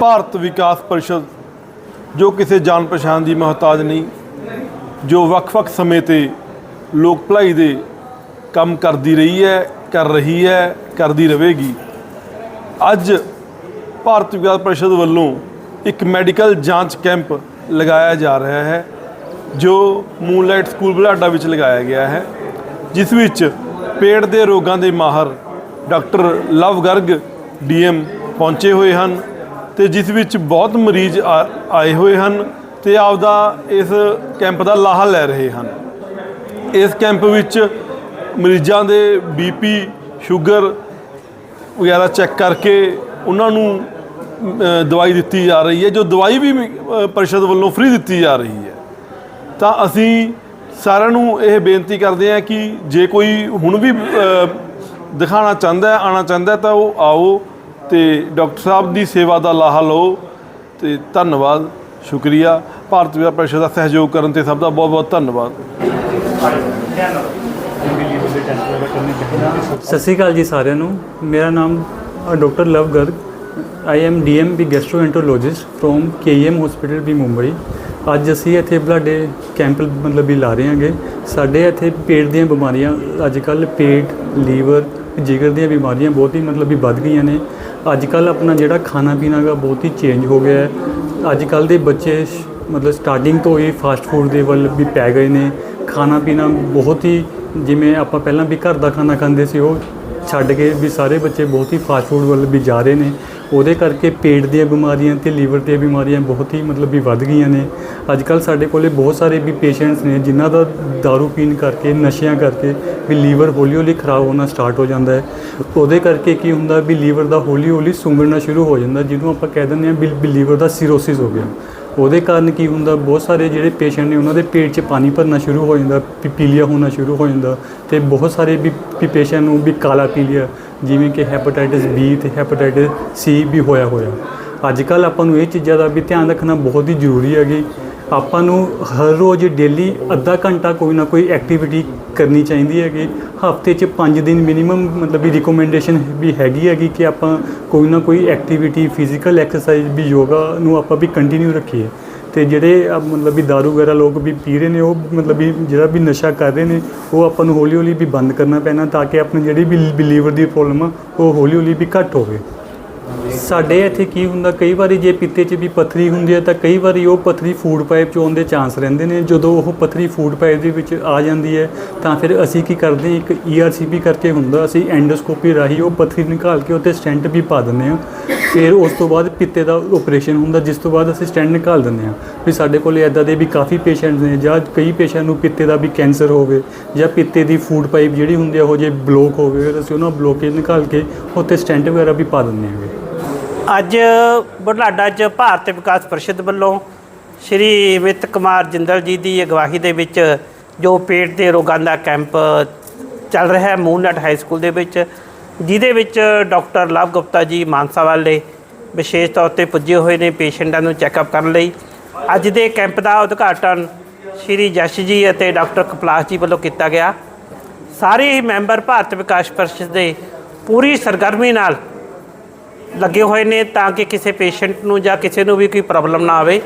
ਭਾਰਤ ਵਿਕਾਸ ਪਰਿਸ਼ਦ, ਜੋ ਕਿਸੇ ਜਾਣ ਪਛਾਣ ਦੀ ਮੁਹਤਾਜ ਨਹੀਂ, ਜੋ ਵੱਖ-ਵੱਖ ਸਮੇਂ ਤੇ ਲੋਕ ਭਲਾਈ ਦੇ ਕੰਮ ਕਰਦੀ ਰਹੀ ਹੈ, ਕਰ ਰਹੀ ਹੈ, ਕਰਦੀ ਰਹੇਗੀ। ਅੱਜ ਭਾਰਤ ਵਿਕਾਸ ਪਰਿਸ਼ਦ ਵੱਲੋਂ ਇੱਕ ਮੈਡੀਕਲ ਜਾਂਚ ਕੈਂਪ ਲਗਾਇਆ ਜਾ ਰਿਹਾ ਹੈ, ਜੋ ਮੂਨਲਾਈਟ ਸਕੂਲ ਬੁਢਲਾਡਾ ਵਿੱਚ ਲਗਾਇਆ ਗਿਆ ਹੈ, ਜਿਸ ਵਿੱਚ ਪੇਟ ਦੇ ਰੋਗਾਂ ਦੇ ਮਾਹਰ ਡਾਕਟਰ ਲਵ ਗਰਗ, ਡੀਐਮ, ਪਹੁੰਚੇ ਹੋਏ ਹਨ। ਤੇ ਜਿਸ ਵਿੱਚ ਬਹੁਤ ਮਰੀਜ਼ ਆ- ਆਏ ਹੋਏ ਹਨ ਤੇ ਆਪਦਾ ਇਸ ਕੈਂਪ ਦਾ ਲਾਹਾ ਲੈ ਰਹੇ ਹਨ। ਇਸ ਕੈਂਪ ਵਿੱਚ ਮਰੀਜ਼ਾਂ ਦੇ ਬੀਪੀ ਸ਼ੂਗਰ ਵਗੈਰਾ ਚੈੱਕ ਕਰਕੇ ਉਹਨਾਂ ਨੂੰ ਦਵਾਈ ਦਿੱਤੀ ਜਾ ਰਹੀ ਹੈ ਜੋ ਦਵਾਈ ਵੀ ਪਰਿਸ਼ਦ ਵੱਲੋਂ ਫ੍ਰੀ ਦਿੱਤੀ ਜਾ ਰਹੀ ਹੈ। ਤਾਂ ਅਸੀਂ ਸਾਰਿਆਂ ਨੂੰ ਇਹ ਬੇਨਤੀ ਕਰਦੇ ਹਾਂ ਕਿ ਜੇ ਕੋਈ ਹੁਣ ਵੀ ਅ, ਦਿਖਾਣਾ ਚਾਹੁੰਦਾ ਹੈ ਆਣਾ ਚਾਹੁੰਦਾ ਤਾਂ ਉਹ ਆਓ ਤੇ ਡਾਕਟਰ ਸਾਹਿਬ ਦੀ ਸੇਵਾ ਦਾ ਲਾਹਾ ਲਓ ਤੇ ਧੰਨਵਾਦ, ਸ਼ੁਕਰੀਆ। ਭਾਰਤ ਵਿਆਹ ਪਰਿਸ਼ਦ ਦਾ ਸਹਿਯੋਗ ਕਰਨ ਤੇ ਸਭ ਦਾ ਬਹੁਤ ਬਹੁਤ ਧੰਨਵਾਦ। ਸਤਿ ਸ਼੍ਰੀ ਅਕਾਲ ਜੀ ਸਾਰਿਆਂ ਨੂੰ। ਮੇਰਾ ਨਾਮ doctor Luv Garg. I am DM B gastroenterologist from KM hospital ਵੀ ਮੁੰਬਈ ਅੱਜ ਅਸੀਂ ਇੱਥੇ ਬਲੱਡੇ ਕੈਂਪ ਮਤਲਬ ਵੀ ਲਾ ਰਹੇ ਹਾਂਗੇ। ਸਾਡੇ ਇੱਥੇ ਪੇਟ ਦੀਆਂ ਬਿਮਾਰੀਆਂ, ਅੱਜ ਕੱਲ ਪੇਟ, ਲੀਵਰ, ਜਿਗਰ ਦੀਆਂ ਬਿਮਾਰੀਆਂ ਬਹੁਤ ਹੀ ਮਤਲਬ ਵੀ ਵੱਧ ਗਈਆਂ ਨੇ। ਅੱਜ ਕੱਲ ਆਪਣਾ ਜਿਹੜਾ ਖਾਣਾ ਪੀਣਾ ਗਾ ਬਹੁਤ ਹੀ ਚੇਂਜ ਹੋ ਗਿਆ ਹੈ। ਅੱਜ ਕੱਲ ਦੇ ਬੱਚੇ ਸ਼- ਮਤਲਬ ਸਟਾਰਟਿੰਗ ਤੋਂ ਹੀ ਫਾਸਟ ਫੂਡ ਦੇ ਵੱਲ ਵੀ ਪੈ ਗਏ ਨੇ। ਖਾਣਾ ਪੀਣਾ ਬਹੁਤ ਹੀ ਜਿਵੇਂ ਆਪਾਂ ਪਹਿਲਾਂ ਵੀ ਘਰ ਦਾ ਖਾਣਾ ਖਾਂਦੇ ਸੀ, ਉਹ ਛੱਡ ਕੇ ਵੀ ਸਾਰੇ ਬੱਚੇ ਬਹੁਤ ਹੀ ਫਾਸਟ ਫੂਡ ਵੱਲ ਵੀ ਜਾ ਰਹੇ ਨੇ। ਉਹਦੇ ਕਰਕੇ ਪੇਟ ਦੀਆਂ ਬਿਮਾਰੀਆਂ ਤੇ ਲੀਵਰ ਦੀਆਂ ਬਿਮਾਰੀਆਂ ਬਹੁਤ ਹੀ ਮਤਲਬ ਵੀ ਵੱਧ ਗਈਆਂ ਨੇ। ਅੱਜ ਕੱਲ ਸਾਡੇ ਕੋਲੇ ਬਹੁਤ ਸਾਰੇ ਵੀ ਪੇਸ਼ੈਂਟਸ ਨੇ ਜਿਨ੍ਹਾਂ ਦਾ दारू ਪੀਣ ਕਰਕੇ, ਨਸ਼ਿਆਂ ਕਰਕੇ ਵੀ ਲੀਵਰ ਹੌਲੀ ਹੌਲੀ ਖਰਾਬ ਹੋਣਾ ਸਟਾਰਟ ਹੋ ਜਾਂਦਾ ਹੈ। ਉਹਦੇ ਕਰਕੇ ਕੀ ਹੁੰਦਾ ਵੀ ਲੀਵਰ ਦਾ ਹੌਲੀ ਹੌਲੀ ਸੁੰਗੜਨਾ ਸ਼ੁਰੂ ਹੋ ਜਾਂਦਾ, ਜਿਹਨੂੰ ਆਪਾਂ ਕਹਿ ਦਿੰਦੇ ਹਾਂ ਵੀ ਵੀ ਲੀਵਰ ਦਾ ਸਿਰੋਸਿਸ ਹੋ ਗਿਆ। ਉਹਦੇ ਕਾਰਨ ਕੀ ਹੁੰਦਾ? ਬਹੁਤ ਸਾਰੇ ਜਿਹੜੇ ਪੇਸ਼ੈਂਟ ਨੇ ਉਹਨਾਂ ਦੇ ਪੇਟ 'ਚ ਪਾਣੀ ਭਰਨਾ ਸ਼ੁਰੂ ਹੋ ਜਾਂਦਾ ਪੀਲੀਆ ਹੋਣਾ ਸ਼ੁਰੂ ਹੋ ਜਾਂਦਾ ਤੇ ਬਹੁਤ ਸਾਰੇ ਵੀ ਵੀ ਪੇਸ਼ੈਂਟ ਨੂੰ ਵੀ ਕਾਲਾ ਪੀਲੀਆ ਜਿਵੇਂ ਕਿ ਹੈਪੇਟਾਈਟਿਸ ਬੀ ਤੇ ਹੈਪੇਟਾਈਟਿਸ ਸੀ ਵੀ ਹੋਇਆ ਹੋਇਆ। ਅੱਜ ਕੱਲ ਆਪਾਂ ਨੂੰ ਇਹ ਚੀਜ਼ਾਂ ਦਾ ਵੀ ਧਿਆਨ ਰੱਖਣਾ ਬਹੁਤ ਹੀ ਜ਼ਰੂਰੀ ਹੈਗੀ। ਆਪਾਂ ਨੂੰ ਹਰ ਰੋਜ਼ ਡੇਲੀ ਅੱਧਾ ਘੰਟਾ ਕੋਈ ਨਾ ਕੋਈ ਐਕਟੀਵਿਟੀ ਕਰਨੀ ਚਾਹੀਦੀ ਹੈਗੀ। ਹਫ਼ਤੇ 'ਚ 5 ਦਿਨ ਮਿਨੀਮਮ ਮਤਲਬ ਵੀ ਰਿਕਮੈਂਡੇਸ਼ਨ ਵੀ ਹੈਗੀ ਹੈਗੀ ਕਿ ਆਪਾਂ ਕੋਈ ਨਾ ਕੋਈ ਐਕਟੀਵਿਟੀ ਫਿਜ਼ੀਕਲ ਐਕਸਰਸਾਈਜ਼ ਵੀ ਯੋਗਾ ਨੂੰ ਆਪਾਂ ਵੀ ਕੰਟੀਨਿਊ ਰੱਖੀਏ। ਤੇ ਜਿਹੜੇ ਮਤਲਬ ਵੀ दारू ਵਗੈਰਾ ਲੋਕ ਵੀ ਪੀ ਰਹੇ ਨੇ, ਉਹ ਮਤਲਬ ਵੀ ਜਿਹੜਾ ਵੀ ਨਸ਼ਾ ਕਰ ਰਹੇ ਨੇ, ਉਹ ਆਪਾਂ ਨੂੰ ਹੌਲੀ ਹੌਲੀ ਵੀ ਬੰਦ ਕਰਨਾ ਪੈਣਾ ਤਾਂ ਕਿ ਆਪਣੀ ਜਿਹੜੀ ਵੀ ਲੀਵਰ ਦੀ ਪ੍ਰੋਬਲਮ ਆ, ਉਹ ਹੌਲੀ ਹੌਲੀ ਵੀ ਘੱਟ ਹੋਵੇ। ਸਾਡੇ ਇੱਥੇ ਕੀ ਹੁੰਦਾ, ਕਈ ਵਾਰੀ ਜੇ ਪਿੱਤੇ 'ਚ ਵੀ ਪੱਥਰੀ ਹੁੰਦੀ ਹੈ ਤਾਂ ਕਈ ਵਾਰੀ ਉਹ ਪੱਥਰੀ ਫੂਡ ਪਾਈਪ 'ਚ ਆਉਣ ਦੇ ਚਾਂਸ ਰਹਿੰਦੇ ਨੇ। ਜਦੋਂ ਉਹ ਪੱਥਰੀ ਫੂਡ ਪਾਈਪ ਦੇ ਵਿੱਚ ਆ ਜਾਂਦੀ ਹੈ, ਤਾਂ ਫਿਰ ਅਸੀਂ ਕੀ ਕਰਦੇ ਹਾਂ, ਇੱਕ ERCP ਕਰਕੇ ਹੁੰਦਾ, ਅਸੀਂ ਐਂਡੋਸਕੋਪੀ ਰਾਹੀਂ ਉਹ ਪੱਥਰੀ ਨਿਕਾਲ ਕੇ ਉੱਤੇ ਸਟੈਂਟ ਵੀ ਪਾ ਦਿੰਦੇ ਹਾਂ। ਫਿਰ ਉਸ ਤੋਂ ਬਾਅਦ ਪਿੱਤੇ ਦਾ ਆਪਰੇਸ਼ਨ ਹੁੰਦਾ, ਜਿਸ ਤੋਂ ਬਾਅਦ ਅਸੀਂ ਸਟੈਂਟ ਨਿਕਾਲ ਦਿੰਦੇ ਹਾਂ। ਵੀ ਸਾਡੇ ਕੋਲ ਇੱਦਾਂ ਦੇ ਵੀ ਕਾਫੀ ਪੇਸ਼ੈਂਟ ਨੇ ਜਾਂ ਕਈ ਪੇਸ਼ੈਂਟ ਨੂੰ ਪਿੱਤੇ ਦਾ ਵੀ ਕੈਂਸਰ ਹੋਵੇ ਜਾਂ ਪਿੱਤੇ ਦੀ ਫੂਡ ਪਾਈਪ ਜਿਹੜੀ ਹੁੰਦੀ ਹੈ, ਉਹ ਜੇ ਬਲੋਕ ਹੋਵੇ, ਫਿਰ ਅਸੀਂ ਉਹਨਾਂ ਬਲੋਕੇਜ ਨਿਕਾਲ ਕੇ ਉੱਤੇ ਸਟੈਂਟ ਵਗੈਰਾ ਵੀ ਪਾ ਦਿੰਦੇ ਹਾਂ। ਅੱਜ ਬੁਢਲਾਡਾ 'ਚ ਭਾਰਤ ਵਿਕਾਸ ਪਰਿਸ਼ਦ ਵੱਲੋਂ ਸ਼੍ਰੀ ਅਮਿਤ ਕੁਮਾਰ ਜਿੰਦਲ ਜੀ ਦੀ ਅਗਵਾਈ ਦੇ ਵਿੱਚ ਜੋ ਪੇਟ ਦੇ ਰੋਗਾਂ ਦਾ ਕੈਂਪ ਚੱਲ ਰਿਹਾ ਹੈ ਮੂਨਨਟ ਹਾਈ ਸਕੂਲ ਦੇ ਵਿੱਚ, ਜਿਹਦੇ ਵਿੱਚ ਡਾਕਟਰ ਲਵ ਗੁਪਤਾ ਜੀ ਮਾਨਸਾ ਵਾਲੇ ਵਿਸ਼ੇਸ਼ ਤੌਰ ਤੇ ਪੁੱਜੇ ਹੋਏ ਨੇ ਪੇਸ਼ੈਂਟਾਂ ਨੂੰ ਚੈੱਕਅਪ ਕਰਨ ਲਈ। ਅੱਜ ਦੇ ਕੈਂਪ ਦਾ ਉਦਘਾਟਨ ਸ਼੍ਰੀ ਜਸ਼ ਜੀ ਅਤੇ ਡਾਕਟਰ ਕਪਲਾਸ ਜੀ ਵੱਲੋਂ ਕੀਤਾ ਗਿਆ। ਸਾਰੇ ਮੈਂਬਰ ਭਾਰਤ ਵਿਕਾਸ ਪਰਿਸ਼ਦ ਦੇ ਪੂਰੀ ਸਰਗਰਮੀ ਨਾਲ ਲੱਗੇ ਹੋਏ ਨੇ ਤਾਂ ਕਿ ਕਿਸੇ ਪੇਸ਼ੈਂਟ ਨੂੰ ਜਾਂ ਕਿਸੇ ਨੂੰ ਵੀ ਕੋਈ ਪ੍ਰੋਬਲਮ ਨਾ ਆਵੇ।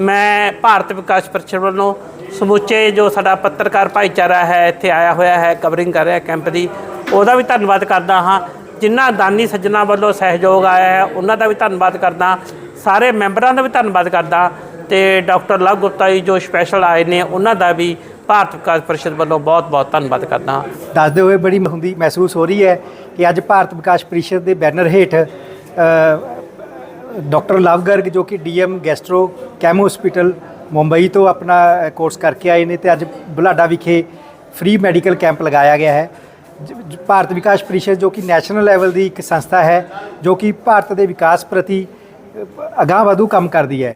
ਮੈਂ ਭਾਰਤ ਵਿਕਾਸ ਪਰਿਸ਼ਦ ਵੱਲੋਂ ਸਮੁੱਚੇ ਜੋ ਸਾਡਾ ਪੱਤਰਕਾਰ ਭਾਈਚਾਰਾ ਹੈ, ਇੱਥੇ ਆਇਆ ਹੋਇਆ ਹੈ ਕਵਰਿੰਗ ਕਰ ਰਿਹਾ ਕੈਂਪ ਦੀ, ਉਹਦਾ ਵੀ ਧੰਨਵਾਦ ਕਰਦਾ ਹਾਂ। ਜਿਨ੍ਹਾਂ ਦਾਨੀ ਸੱਜਣਾ ਵੱਲੋਂ ਸਹਿਯੋਗ ਆਇਆ ਹੈ, ਉਹਨਾਂ ਦਾ ਵੀ ਧੰਨਵਾਦ ਕਰਦਾ। ਸਾਰੇ ਮੈਂਬਰਾਂ ਦਾ ਵੀ ਧੰਨਵਾਦ ਕਰਦਾ ਤੇ ਡਾਕਟਰ ਲਵ ਗੁਪਤਾ ਜੀ ਜੋ ਸਪੈਸ਼ਲ ਆਏ ਨੇ, ਉਹਨਾਂ ਦਾ ਵੀ ਭਾਰਤ ਵਿਕਾਸ ਪਰਿਸ਼ਦ ਵੱਲੋਂ ਬਹੁਤ ਬਹੁਤ ਧੰਨਵਾਦ ਕਰਦਾ ਹਾਂ। ਦੱਸਦੇ ਹੋਏ ਬੜੀ ਹੁੰਦੀ ਮਹਿਸੂਸ ਹੋ ਰਹੀ ਹੈ ਕਿ ਅੱਜ ਭਾਰਤ ਵਿਕਾਸ ਪਰਿਸ਼ਦ ਦੇ ਬੈਨਰ ਹੇਠ ਡਾਕਟਰ ਲਵ ਗਰਗ ਜੋ ਕਿ ਡੀਐਮ ਗੈਸਟਰੋ ਕੈਮੋ ਹਸਪੀਟਲ ਮੁੰਬਈ ਤੋਂ ਆਪਣਾ ਕੋਰਸ ਕਰਕੇ ਆਏ ਨੇ ਤੇ ਅੱਜ ਬੁਲਾਡਾ ਵਿਖੇ ਫ੍ਰੀ ਮੈਡੀਕਲ ਕੈਂਪ ਲਗਾਇਆ ਗਿਆ ਹੈ। ਜ- ਭਾਰਤ ਵਿਕਾਸ ਪਰਿਸ਼ਦ ਜੋ ਕਿ ਨੈਸ਼ਨਲ ਲੈਵਲ ਦੀ ਇੱਕ ਸੰਸਥਾ ਹੈ ਜੋ ਕਿ ਭਾਰਤ ਦੇ ਵਿਕਾਸ ਪ੍ਰਤੀ ਅ, ਅਗਾਂਹ ਵਧੂ ਕੰਮ ਕਰਦੀ ਹੈ।